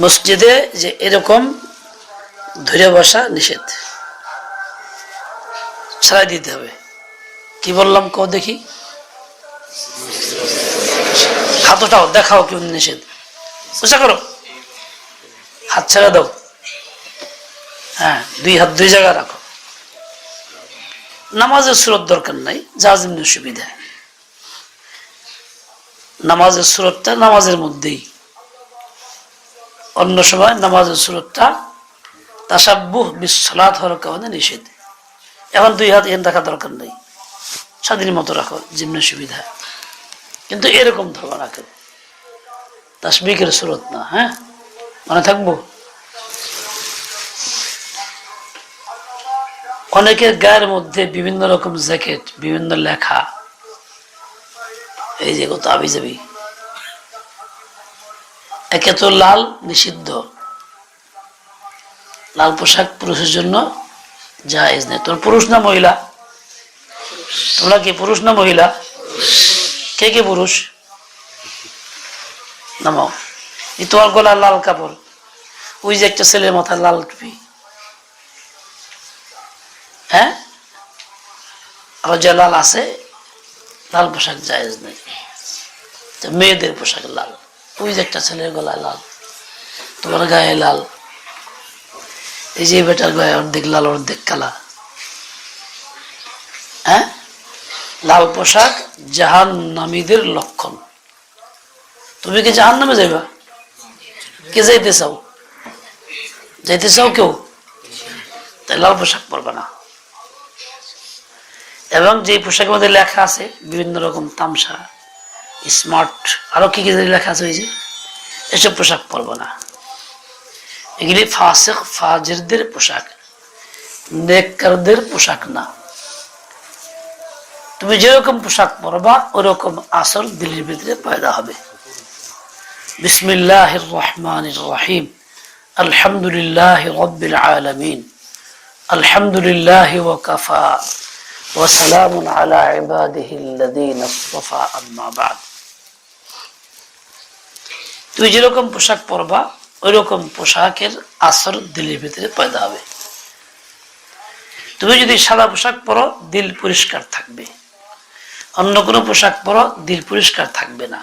মসজিদে যে এরকম ধরে বসা নিষেধ। ছাড়াই দিতে হবে। কি বললাম কও দেখি? হাত দেখাও কেউ নিষেধ। বুঝা করো। হাত ছেড়ে দাও। হ্যাঁ দুই হাত দুই জায়গায় রাখো। নামাজের সুরত দরকার নাই যেমনি সুবিধা। নামাজের সুরতটা নামাজের মধ্যেই। অন্য সময় নামাজের সুরতটা তাসাব্বুহ বিশ্বলাত হওয়ার কারণে নিষেধ। এখন দুই হাত এন রাখা দরকার নেই। স্বাধীন মতো রাখো যেমনি সুবিধা। কিন্তু এরকম ধরো রাখো। তাসবিকের সুরত না হ্যাঁ? মনে থাকব? অনেকের গায়ের মধ্যে বিভিন্ন রকম জ্যাকেট, বিভিন্ন লেখা। এই যে কত আবি যাবি একে তো লাল নিষিদ্ধ। লাল পোশাক পুরুষের জন্য জায়েজ নেই। তোর পুরুষ না মহিলা? তোমরা কি পুরুষ না মহিলা? কে কে পুরুষ? নামাও। তোমার গলা লাল কাপড়। ওই যে একটা ছেলের মাথায় লাল টুপি। হ্যাঁ? আবার যে লাল আছে, লাল পোশাক জায়েজ নেই। মেয়েদের পোশাক লাল। ওই যে একটা ছেলের গলায় লাল, তোমার গায়ে লাল। এই যে বেটার গায়ে অর্ধেক লাল, অর্ধেক কালা। হ্যাঁ? লাল পোশাক জাহান নামীদের লক্ষণ। তুমি কি জাহান নামে যাইবা? কে যাইতে চাও? যাইতে চাও কেউ? তাই লাল পোশাক পরবে না। এবং যে পোশাকের মধ্যে লেখা আছে, বিভিন্ন রকম তামসা। স্মার্ট আরো কি কি লেখা আছে ওই যে এসব পোশাক পরবো না এগুলি ফাসেক ফাজিরদের পোশাক নেককারদের পোশাক না তুমি যেরকম পোশাক পরবা ওরকম আসর দিল্লির ভিতরে পয়দা হবে বিসমিল্লাহ রহমান রহিম আলহামদুলিল্লাহ রব্বিল আলমিন আলহামদুলিল্লাহ ওয়াকাফা وسلام على عباده الذين اصطفى أما بعد তুমি যেরকম পোশাক পরবা ওই রকম পোশাকের আসর দিলের ভিতরে পয়দা হবে। তুমি যদি সাদা পোশাক পরো, দিল পরিষ্কার থাকবে। অন্য কোনো পোশাক পরো, দিল পরিষ্কার থাকবে না।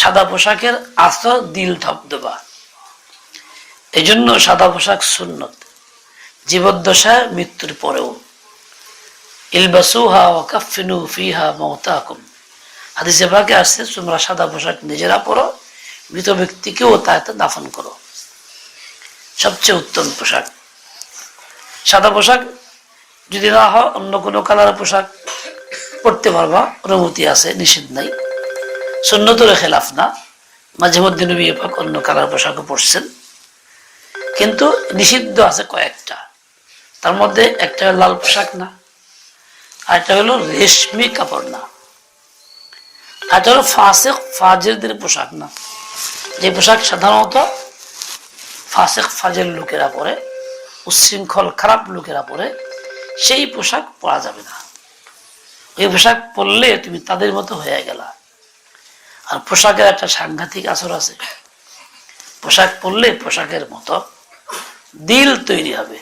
সাদা পোশাকের আসর দিল ধবধবা এই জন্য সাদা পোশাক সুন্নত। জীবদ্দশায় মৃত্যুর পরেও। ইলবাসুহা ফিহা মৌতাকুম হাদিসে পাকে আসছে, তোমরা সাদা পোশাক নিজেরা পরো মৃত ব্যক্তিকেও তাতে দাফন করো। সবচেয়ে উত্তম পোশাক। সাদা পোশাক যদি না হয়, অন্য কোনো কালার পোশাক পরতে পারবা। অনুমতি আছে, নিষেধ নাই। সুন্নতর খেলাফ না। মাঝে মধ্যে নবী পাক অন্য কালার পোশাকও পরছেন। কিন্তু নিষিদ্ধ আছে কয়েকটা। তার মধ্যে একটা লাল পোশাক না, আর একটা হলো রেশমি কাপড় না। আর একটা হলো ফাসেক ফাজেরদের পোশাক না। যে পোশাক সাধারণত ফাসেক ফাজের লোকেরা পরে, উচ্ছৃঙ্খল খারাপ লোকেরা পরে, সেই পোশাক পরা যাবে না। ওই পোশাক পরলে তুমি তাদের মতো হয়ে গেলা। আর পোশাকের একটা সাংঘাতিক আসর আছে। পোশাক পরলে পোশাকের মতো দিল তৈরি হবে।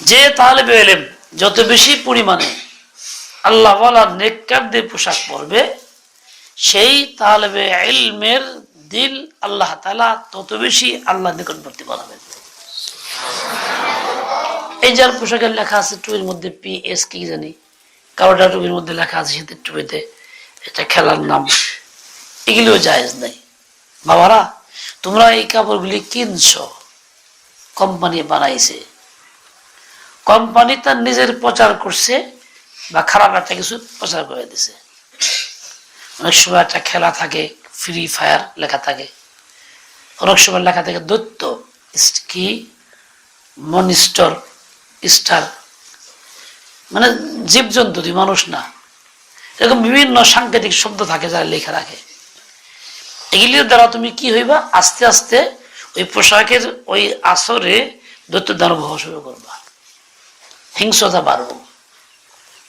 যে তাহলে এলেম, যত বেশি পরিমাণে আল্লাহ নেককারদের পোশাক পরবে সেই তালেবে ইলমের দিল আল্লাহ তালা তত বেশি আল্লাহ নিকটবর্তী বানাবেন। এই যার পোশাকের লেখা আছে টুপির মধ্যে পি এস কি জানি কারোটা টুপির মধ্যে লেখা আছে শীতের টুপিতে, এটা খেলার নাম। এগুলিও জায়েজ নাই। বাবারা, তোমরা এই কাপড়গুলি কিনছ, কোম্পানি বানাইছে। কোম্পানি তার নিজের প্রচার করছে বা খারাপ একটা কিছু প্রচার করে দিছে। অনেক সময় একটা খেলা থাকে ফ্রি ফায়ার লেখা থাকে। অনেক সময় লেখা থাকে দৈত্য কি মনিস্টর, স্টার। মানে জীবজন্তু তুই মানুষ না। এরকম বিভিন্ন সাংকেতিক শব্দ থাকে যারা লেখা রাখে। এগুলির দ্বারা তুমি কি হইবা? আস্তে আস্তে ওই পোশাকের ওই আসরে দৈত্য দানব হওয়া শুরু করবা। হিংসতা বাড়ব।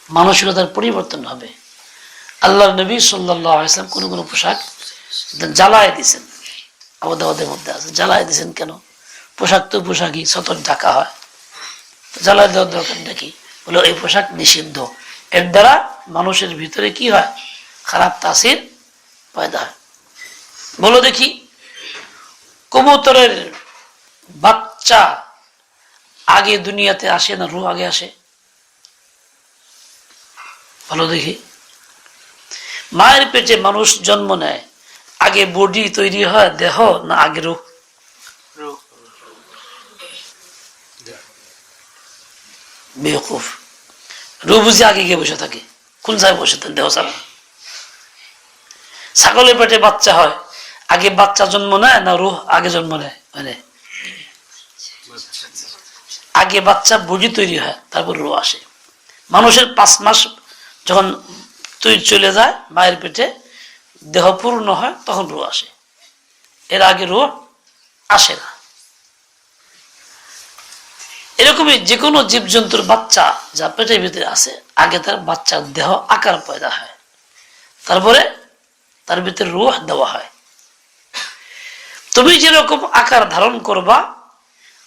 মানসিকতার পরিবর্তন হবে। আল্লাহ নবী সাল্লাম কোনো কোনো পোশাক জ্বালায় দিছেন আবদাবাদের মধ্যে আছে। জ্বালায় দিছেন কেন? পোশাক তো পোশাকই সতর ঢাকা হয়। জ্বালায় দেওয়ার দরকার নাকি? বলে, এই পোশাক নিষিদ্ধ। এর দ্বারা মানুষের ভিতরে কি হয়? খারাপ তাসির পয়দা হয়। বলো দেখি, কবুতরের বাচ্চা আগে দুনিয়াতে আসে না রু আগে আসে? ভালো দেখি। মায়ের পেটে মানুষ জন্ম নেয়। আগে বডি তৈরি হয় দেহ না আগে রূপ? বেকুফ রু বুঝে আগে গিয়ে বসে থাকে। কোন জায়গায় বসে থাকেন দেহ ছাড়া? ছাগলের পেটে বাচ্চা হয়। আগে বাচ্চা জন্ম নেয় না রুহ আগে জন্ম নেয়? মানে? আগে বাচ্চা বডি তৈরি হয় তারপর রু আসে। মানুষের পাঁচ মাস যখন তুই চলে যায় মায়ের পেটে দেহ পূর্ণ হয়, তখন রু আসে। এর আগে রু আসে না। এরকমই যে কোনো জীবজন্তুর বাচ্চা যা পেটের ভিতরে আছে আগে তার বাচ্চার দেহ আকার পয়দা হয়। তারপরে তার ভিতরে রুহ দেওয়া হয়। তুমি যেরকম আকার ধারণ করবা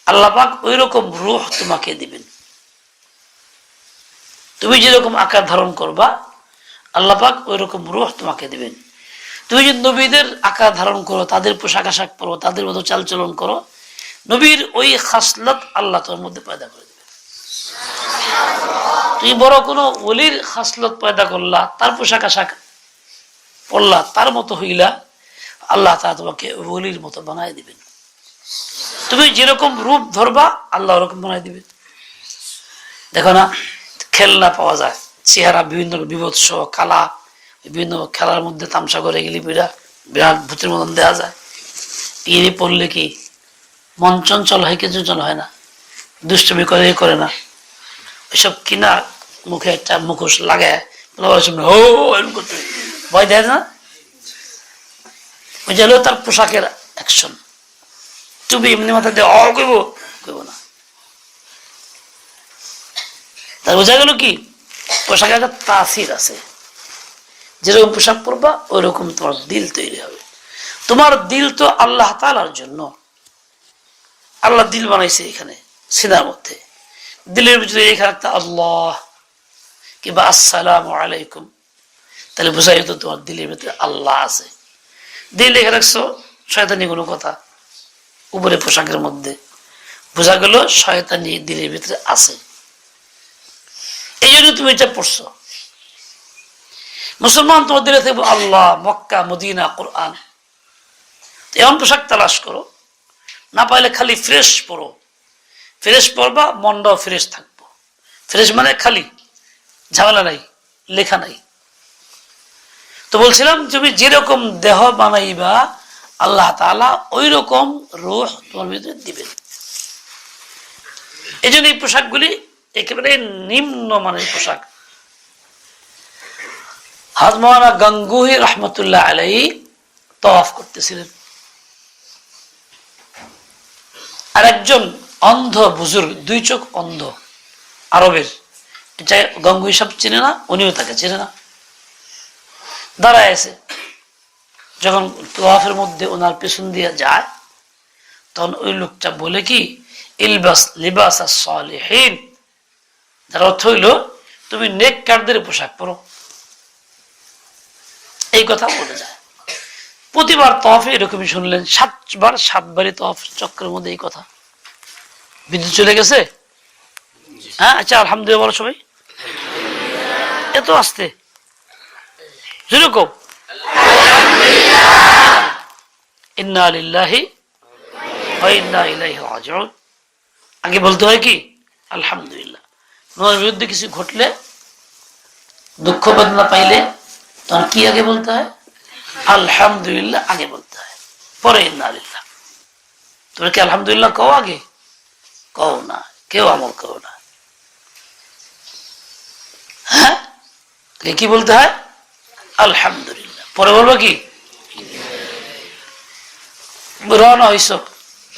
আল্লাপাক ওই রকম রুহ তোমাকে দিবেন। তুমি যেরকম আকার ধারণ করবা আল্লাপাক ওই রকম রুহ তোমাকে দিবেন। তুমি যদি নবীদের আকার ধারণ করো, তাদের পোশাক আশাক পরো, তাদের মতো চালচলন করো, নবীর ওই খাসলত আল্লাহ তোর মধ্যে পয়দা করে দেবে তুমি বড় কোনো অলির খাসলত পয়দা করলা, তার পোশাক আশাক পড়লা তার মতো হইলা, আল্লাহ তা তোমাকে অলির মতো বানাই দিবেন। তুমি যেরকম রূপ ধরবা, আল্লাহ ওরকম বানাই দিবেন। দেখো না, খেলনা পাওয়া যায়। চেহারা বিভিন্ন বিভৎস কালা, বিভিন্ন খেলার মধ্যে তামসা করে গেলি বিরাট বিরাট ভূতের মতন দেওয়া যায়। ইয়ে পড়লে কি মন চঞ্চল হয়, কিছু চঞ্চল হয় না, দুষ্টমি করে করে না। ওইসব কিনা মুখে একটা মুখোশ করতে ভয় দেয় না? ওই যে হলো তার পোশাকের অ্যাকশন তুমি এমনি মাথা দিয়ে অ, কইব কইব না। তার বোঝা গেল কি? পোশাকের একটা তাসির আছে। যেরকম পোশাক পরবা ওই রকম তোমার দিল তৈরি হবে। তোমার দিল তো আল্লাহ তালার জন্য। আল্লাহ দিল বানাইছে এখানে, সিনার মধ্যে। দিলের ভিতরে এখানে একটা আল্লাহ। কিংবা আসসালাম আলাইকুম। তাহলে বোঝাই তো তোমার দিলের ভিতরে আল্লাহ আছে। দিল লেখা রাখছো, শয়তানি কোনো কথা। উপরে পোশাকের মধ্যে। বোঝা গেল শয়তানি দিলের ভিতরে আছে। এই জন্য তুমি এটা পড়ছো। মুসলমান তোমাদের থাকবে আল্লাহ, মক্কা, মদিনা, কোরআন। এমন পোশাক তালাশ করো, না পাইলে খালি ফ্রেশ পড়ো ফ্রেশ পড়বা মনটাও ফ্রেশ থাকব। ফ্রেশ মানে খালি, ঝামেলা নাই, লেখা নাই। তো বলছিলাম, তুমি যেরকম দেহ বানাইবা, আল্লাহ তালা ওই রকম রুহ তোমার ভিতরে দিবেন। এই জন্য এই পোশাকগুলি একেবারে নিম্ন মানের পোশাক। হাজমানা গঙ্গুহি রহমতুল্লাহ আলাই তফ করতেছিলেন। আর একজন অন্ধ বুজুর্গ, দুই চোখ অন্ধ, আরবের। এটা গঙ্গুই সব চিনে না, উনিও তাকে চিনে না। দাঁড়ায় আছে। যখন তোয়াফের মধ্যে ওনার পেছন দিয়ে যায়, তখন ওই লোকটা বলে কি, ইলবাস লিবাস আর সলিহীন। যার অর্থ হইল, তুমি নেক কারদের পোশাক পরো। এই কথা বলে যায়। প্রতিবার তফে এরকমই শুনলেন, সাতবার, সাতবারই তফ চক্রের মধ্যে এই কথা। বিদ্যুৎ চলে গেছে? হ্যাঁ আচ্ছা আলহামদুলিল্লাহ, বলো সবাই। এত আসতে? যেরকম। আগে বলতে হয় কি? আলহামদুলিল্লাহ। তোমার বিরুদ্ধে কিছু ঘটলে, দুঃখ বেদনা পাইলে তখন কি আগে বলতে হয়? আলহামদুলিল্লাহ আগে বলতে হয়। পরে ইন্না লিল্লাহ। তুমি কি আলহামদুলিল্লাহ কও আগে? কও না। কেউ আমল করো না। হ্যাঁ? কি বলতে হয়? আলহামদুলিল্লাহ। পরে বলব কি? রওনা হইস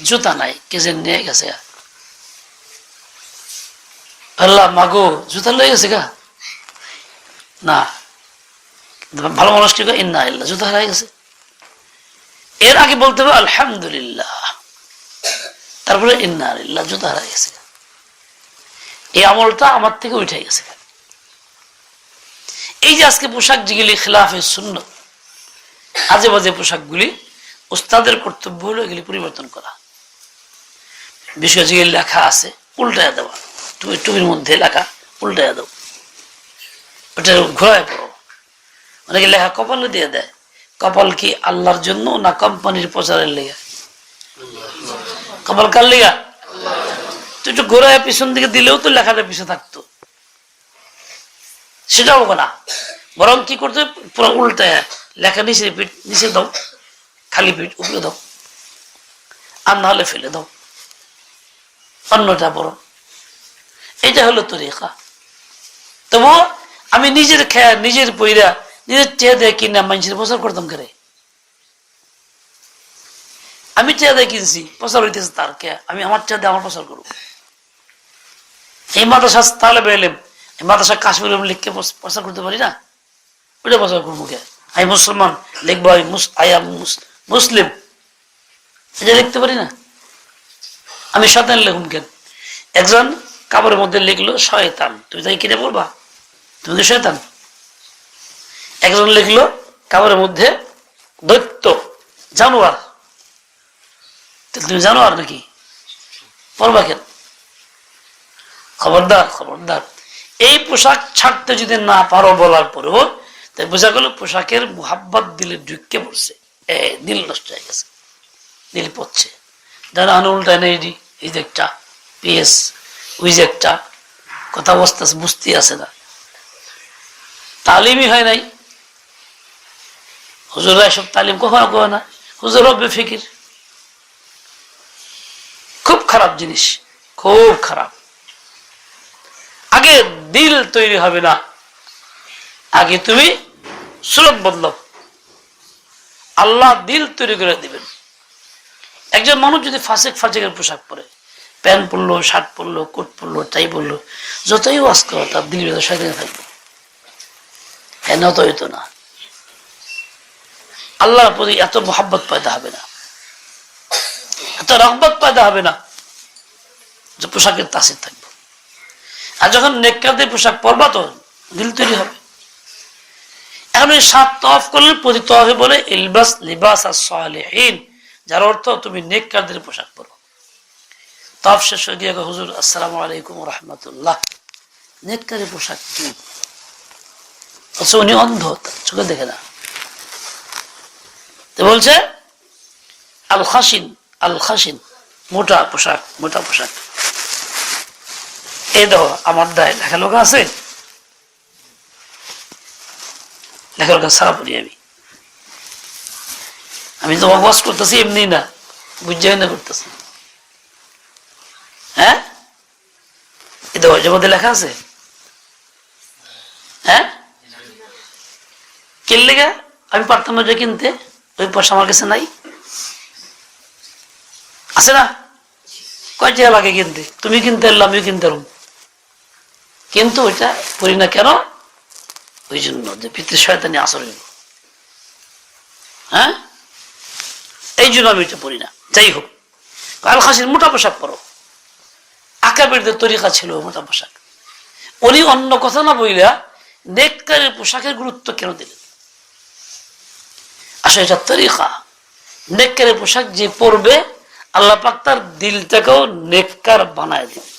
জুতা নাই। কে যে নিয়ে গেছে। আল্লাহ, মাগো, জুতা লয়ে গেছে গা। না, ভালো মানুষ কি ইন্না ইল্লা জুতা হারাই গেছে। এর আগে বলতে হবে, আলহামদুলিল্লাহ। তারপরে ইন্নারিল্লাহ জুতা হারা গেছে এই আমলটা আমার থেকে উঠে গেছে এই যে আজকে পোশাক যেগুলি খিলাফে শূন্য আজে বাজে পোশাকগুলি, উস্তাদের কর্তব্য হলো এগুলি পরিবর্তন করা। বিষয় যেগুলি লেখা আছে, উল্টায় দেওয়া। টুপি টুপির মধ্যে লেখা উল্টায় দেবো ওটা ঘোরায় পড়ো। অনেকে লেখা কপালে দিয়ে দেয়। কপাল কি আল্লাহর জন্য না কোম্পানির প্রচারের লেগে? কপাল কার লেগা? তো একটু ঘোরায় পিছন দিকে দিলেও তো লেখাটা পিছনে থাকতো। সেটাও না। বরং কি করতে পুরো উল্টায় লেখা নিচে পিঠ, নিচে দাও। খালি পিঠ উপরে দাও। আর না হলে ফেলে দাও। অন্যটা বড় এটা হলো তরিকা। তবু আমি নিজের খেয়া, নিজের পইরা নিজের দেয় কিনা মানুষের প্রচার করতাম করে? আমি দেয় কিনছি, প্রচার হইতেছে তার কে আমি আমার দিয়ে আমার প্রচার করব। এই মাদ্রাসা তাহলে বেরলেম এই মাদ্রাসা কাশ্মীর লিখকে প্রচার করতে পারি না? ওটা প্রচার করব কে? আমি মুসলমান, লিখব আমি আই এম মুসলিম। এটা লিখতে পারি না? আমি শয়তান লিখুন কেন একজন কাপড়ের মধ্যে লিখলো শয়তান। তুমি তাই কিনে বলবা? তুমি তো শয়তান। একজন লিখলো কাপড়ের মধ্যে দৈত্য, জানোয়ার। তুমি জানোয়ার নাকি? পড়বা কেন? খবরদার খবরদার। এই পোশাক ছাড়তে যদি না পারো বলার পরেও, তাই বোঝা গেল পোশাকের মোহাব্বত দিলে ঢুকে পড়ছে। এ দিল নষ্ট হয়ে গেছে। দিল পড়ছে। যারা আনো উল্টায় নেই এই যে পিএস। ওই যে একটা কথা অবস্থা বুঝতে আছে না। তালিমই হয় নাই। হুজুরা এসব তালিম কখনো কখনো না। হুজুর হবে ফিকির। খুব খারাপ জিনিস। খুব খারাপ। আগে দিল তৈরি হবে না। আগে তুমি সুরত বদলাও। আল্লাহ দিল তৈরি করে দিবেন। একজন মানুষ যদি ফাঁসেক ফাঁসেকের পোশাক পরে প্যান্ট পরলো, শার্ট পরলো, কোট পরলো টাই পরলো যতই ওয়াজ করো, তার দিল ভেতর শয়তানি থাকবে। হ্যাঁ নত হইতো না? আল্লাহর প্রতি এত মোহাব্বত পয়দা হবে না। এত রহবত পয়দা হবে না যে পোশাকের তাসির থাকবে। আর যখন নেককারদের পোশাক পরবা তো দিল তৈরি হবে। এখন ওই সাত তফ করলে প্রতি তফে বলে, ইলবাস লিবাস আর সালেহীন যার অর্থ তুমি নেককারদের পোশাক পরো। তফ শেষ হয়ে গিয়ে হুজুর, আসসালাম আলাইকুম রহমতুল্লাহ নেককারের পোশাক কি? অথচ উনি অন্ধ চোখে দেখে না। তো বলছে আল খাসিন আল খাসিন মোটা পোশাক মোটা পোশাক। এই দেখো, আমার দায়, লেখা লোক আছে? লেখা লোক সারা পড়ি আমি। আমি তো অবাস করতেছি এমনি না। বুঝাই না করতেছি। হ্যাঁ? মধ্যে লেখা আছে? হ্যাঁ? কিনলে গা? আমি পারতাম না কিনতে। ওই পয়সা আমার কাছে নাই। আছে না? কয় টাকা লাগে কিনতে? তুমি কিনতে এলো আমিও কিনতে এলাম কিন্তু ওইটা করি না কেন? ওই জন্য যে পিতৃ শয়তানি আসর হইব হ্যাঁ? এই জন্য আমি এটা পড়ি না। যাই হোক। কাল খাসির মোটা পোশাক পরো। আকাবেরদের তরিকা ছিল মোটা পোশাক। উনি অন্য কথা না বইলা নেককারের পোশাকের গুরুত্ব কেন দিলেন? আসলে এটা তরিকা। নেককারের পোশাক যে পরবে, আল্লাহ পাক তার দিলটাকেও নেককার বানায় দিবে।